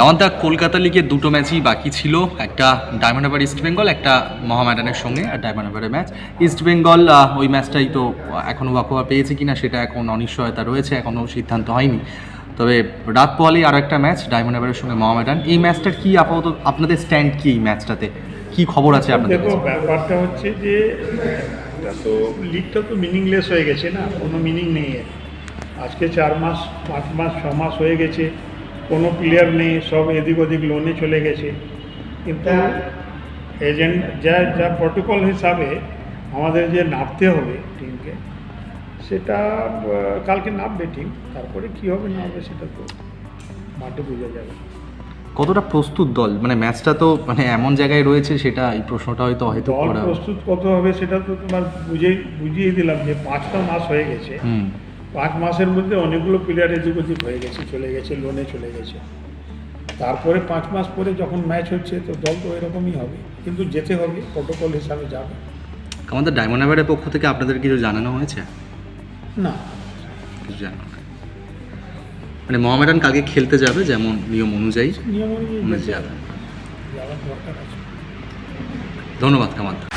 কামান্তা কলকাতা লিগে দুটো ম্যাচই বাকি ছিল। একটা ডায়মন্ড হারবার ইস্ট বেঙ্গল একটা মহামেডানের সঙ্গে আর ডায়মন্ড হারবারের ম্যাচ। ইস্ট বেঙ্গল ওই ম্যাচটাই তো এখনও বাকোয়া পেয়েছে কিনা সেটা এখন অনিশ্চয়তা রয়েছে এখনও সিদ্ধান্ত হয়নি। তবে রাত পোয়ালেই আরও একটা ম্যাচ ডায়মন্ড হারবারের সঙ্গে মহামেডান। এই ম্যাচটার কি আপাতত আপনাদের স্ট্যান্ড কি এই ম্যাচটাতে? কি খবর আছে আপনাদের দেখো ব্যাপারটা হচ্ছে যে তো লিগটা তো মিনিংলেস হয়ে গেছে না? কোনো মিনিং নেই আজকে চার মাস পাঁচ মাস ছ মাস হয়ে গেছে। কোনো প্লেয়ার নেই সব এদিক ওদিক লোনে চলে গেছে। কিন্তু এজেন্ট যা যা প্রটোকল হিসাবে আমাদের যে নামতে হবে টিমকে সেটা কালকে নামবে টিম তারপরে কি হবে না হবে সেটা তো মাঠে বোঝা যাবে। কতটা প্রস্তুত দল? মানে ম্যাচটা তো মানে এমন জায়গায় রয়েছে সেটা এই প্রশ্নটা হয়তো হয়তো দল প্রস্তুত কত হবে সেটা তো তোমার বুঝে বুঝিয়ে দিলাম যে পাঁচটা মাস হয়ে গেছে। হুম। পাঁচ মাসের মধ্যে অনেকগুলো প্লেয়ার এদিক ওদিক হয়ে গেছে চলে গেছে লোনে চলে গেছে। তারপরে পাঁচ মাস পরে যখন ম্যাচ হচ্ছে তো দল তো এরকমই হবে। কিন্তু যেতে হবে প্রোটোকল হিসাবে যাবে। আমাদের ডায়মন্ড হারবারের পক্ষ থেকে আপনাদের কিছু জানানো হয়েছে? না। কিছু জানানো মানে মোহামেডান কালকে খেলতে যাবে যেমন নিয়ম অনুযায়ী? নিয়ম অনুযায়ী অনুযায়ী যাবে। ধন্যবাদ কামান্তা